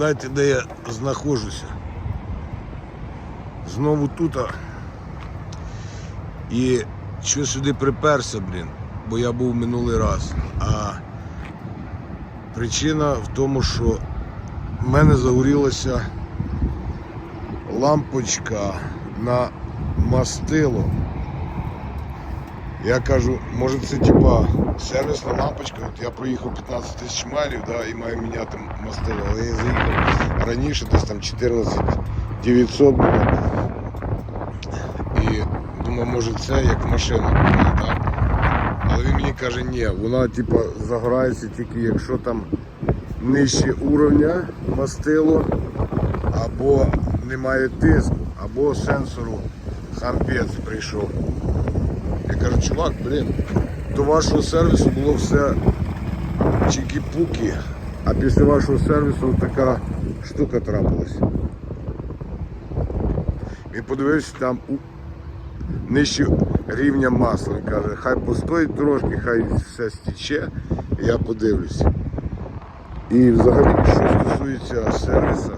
Вгадайте, де я знаходжуся. Знову тут. І що сюди приперся, блін, бо я був минулий раз. А причина в тому, що в мене загорілася лампочка на мастило. Я кажу, може це типа сервісна лампочка, от я проїхав 15 тисяч майлів да, і маю міняти мастило, але я заїхав раніше, десь там 14 900 було. І думав, може це як машина так? Але він мені каже, ні, вона типа загорається тільки якщо там нижче уровня мастило, або немає тиску, або сенсору хампець прийшов. Кажу, чувак, блін, до вашого сервісу було все чікі-пуки, а після вашого сервісу така штука трапилась. Він подивився там у нижче рівня масла. Він каже, хай постоїть трошки, хай все стіче, я подивлюсь. І взагалі, що стосується сервіса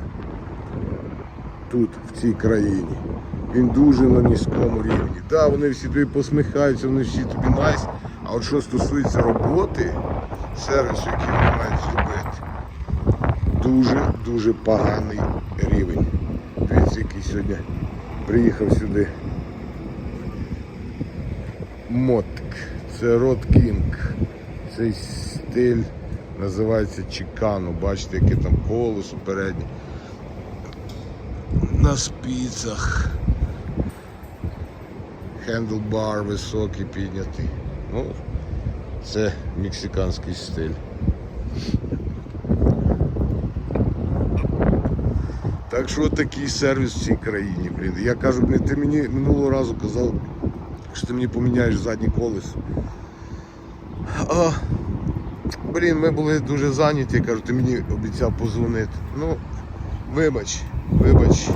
тут, в цій країні, він дуже на низькому рівні. Так, да, вони всі тобі посміхаються, вони всі тобі найс. А от що стосується роботи, сервісу, який вони мають зробити, дуже-дуже поганий рівень. Дивіться, який сьогодні приїхав сюди. Мотик. Це Род Кінг. Цей стиль називається Чикану. Бачите, яке там колесо переднє. На спицях. Хендлбар високий піднятий. Ну, це мексиканський стиль. Так що такий сервіс в цій країні, блін. Я кажу, блін, ти мені минулого разу казав, що ти мені поміняєш заднє колесо. Блін, ми були дуже зайняті, я кажу, ти мені обіцяв позвонити. Ну, вибач, вибач.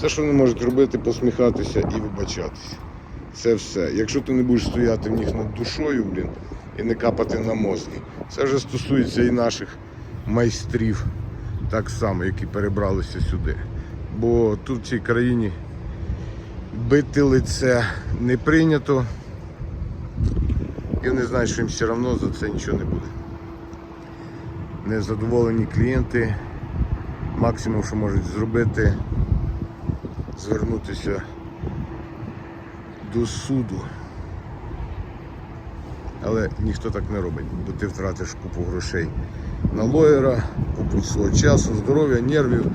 Все, що вони можуть робити, посміхатися і вибачатися. Це все. Якщо ти не будеш стояти в них над душою, блін, і не капати на мозги. Це вже стосується і наших майстрів, так само, які перебралися сюди. Бо тут в цій країні бити лице не прийнято. І вони знають, що їм все одно за це нічого не буде. Незадоволені клієнти. Максимум, що можуть зробити, звернутися до суду. Але ніхто так не робить, бо ти втратиш купу грошей на лоєра, купу свого часу, здоров'я, нервів.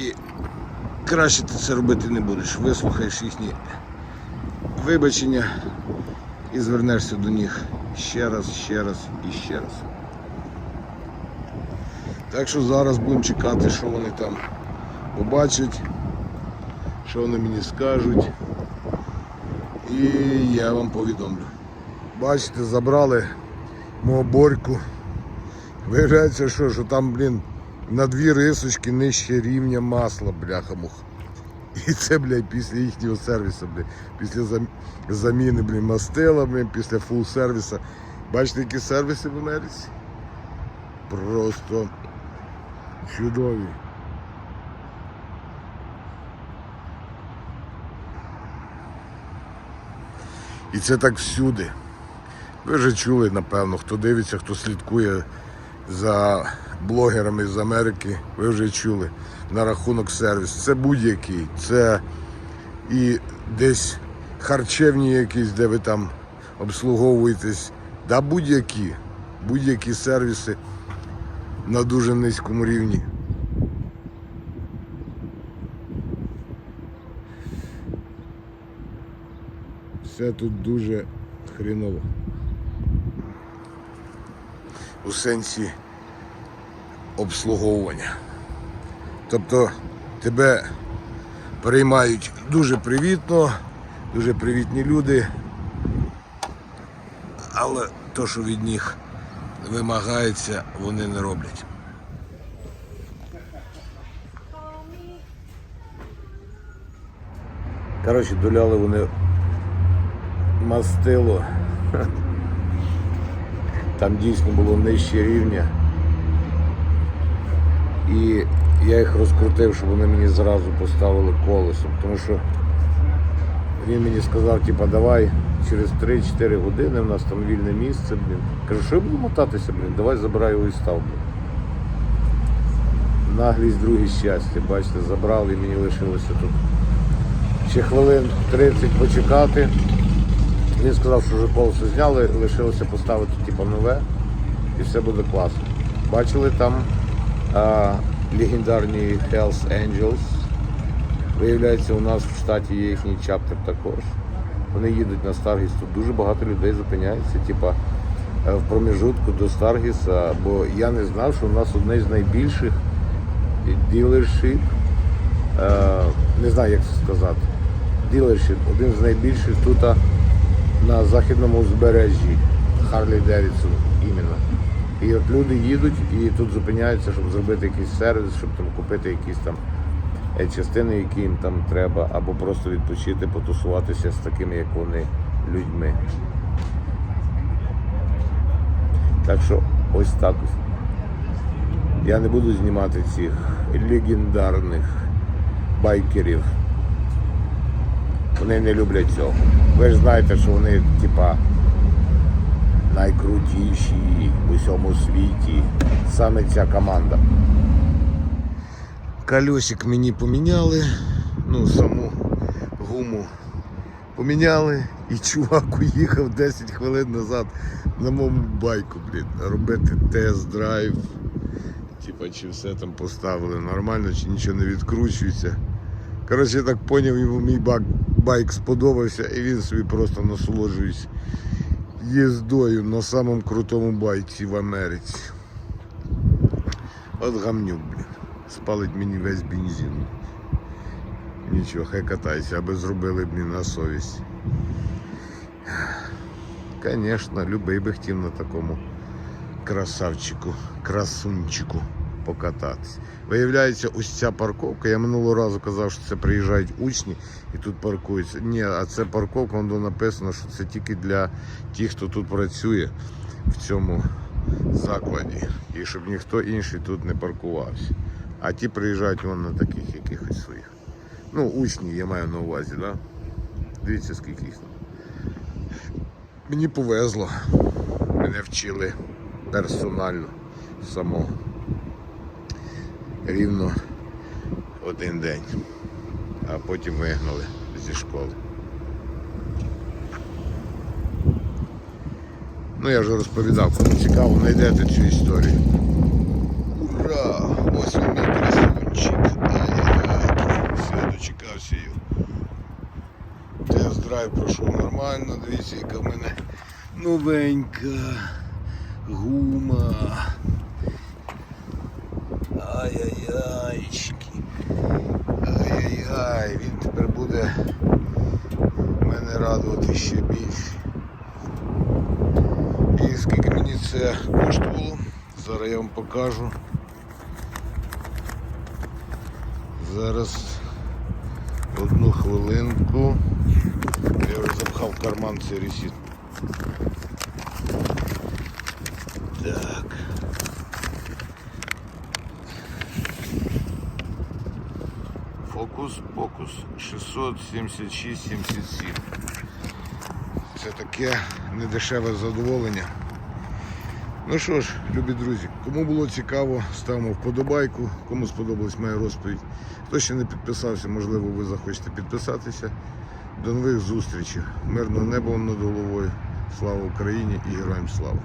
І краще ти це робити не будеш. Вислухаєш їхні вибачення і звернешся до них ще раз, ще раз і ще раз. Так що зараз будемо чекати, що вони там побачать, що вони мені скажуть. І я вам повідомлю. Бачите, забрали мого борьку. Виявляється, що, що там, блін, на дві рисочки нижче рівня масла, бляха-мух. І це, блядь, після їхнього сервісу, блядь, після зам- заміни, блін, мастила, блін, після фул сервісу. Бачите, які сервіси в Америці? Просто чудові. І це так всюди. Ви вже чули, напевно, хто дивиться, хто слідкує за блогерами з Америки, ви вже чули на рахунок сервісу. Це будь-який. Це і десь харчевні якісь, де ви там обслуговуєтесь. Да будь-які. Будь-які сервіси на дуже низькому рівні. Все тут дуже хріново. У сенсі обслуговування. Тобто тебе приймають дуже привітно, дуже привітні люди, але то, що від них вимагається, вони не роблять. Коротше, доляли вони мастило. Там дійсно було нижче рівня. І я їх розкрутив, щоб вони мені зразу поставили колесом. Тому що він мені сказав, типа, давай через 3-4 години в нас там вільне місце, блін. Кажу, що я буду мотатися, блін, давай забирай його і став, блін. Наглість, друге щастя, бачите, забрали і мені лишилося тут ще хвилин 30 почекати. Він сказав, що вже колесо зняли, лишилося поставити типу, нове і все буде класно. Бачили там а, легендарні Hells Angels. Виявляється, у нас в штаті є їхній чаптер також. Вони їдуть на Старгіс, тут дуже багато людей зупиняється, типа е, в проміжутку до Старгіса, бо я не знав, що у нас одне з найбільших ділершіп, е, не знаю, як це сказати. Ділершіп, один з найбільших тут на західному узбережжі Харлі Девідсон іменно. І от люди їдуть і тут зупиняються, щоб зробити якийсь сервіс, щоб там купити якісь там е, частини, які їм там треба, або просто відпочити, потусуватися з такими, як вони, людьми. Так що ось так ось. Я не буду знімати цих легендарних байкерів. Вони не люблять цього. Ви ж знаєте, що вони, типа, найкрутіші в усьому світі. Саме ця команда. Колесик мені поміняли, ну саму гуму поміняли, і чувак уїхав 10 хвилин назад на моєму байку, блін, робити тест-драйв. Типа, чи все там поставили нормально, чи нічого не відкручується. Коротше, я так зрозумів, йому мій бак, байк сподобався і він собі просто насолоджується їздою на самому крутому байці в Америці. От гамнюк, блін. Спалить мені весь бензин. Нічого, хай катайся, аби зробили б мені на совість. Звісно, любий би хотів на такому красавчику, красунчику покататись. Виявляється, ось ця парковка. Я минулого разу казав, що це приїжджають учні і тут паркуються. Ні, а це парковка, воно написано, що це тільки для тих, хто тут працює в цьому закладі. І щоб ніхто інший тут не паркувався. А ті приїжджають вон на таких якихось своїх. Ну, учні, я маю на увазі, да? Дивіться, скільки їх там. Мені повезло. Мене вчили персонально самого. Рівно один день. А потім вигнали зі школи. Ну я вже розповідав, кому цікаво, знайдете цю історію. Ура! Ось він мій красунчик. Все, дочекався його. Тест-драйв пройшов нормально, дивіться, яка в мене новенька гума. Ай-яй-яй, він тепер буде мене радувати ще більше. І скільки мені це коштувало, зараз я вам покажу. Зараз одну хвилинку. Я вже запхав в карман цей ресіт. Так. Фокус, фокус 676-77. Це таке недешеве задоволення. Ну що ж, любі друзі, кому було цікаво, ставимо вподобайку. Кому сподобалась моя розповідь. Хто ще не підписався, можливо, ви захочете підписатися. До нових зустрічей. Мирного неба над головою. Слава Україні і героям слава!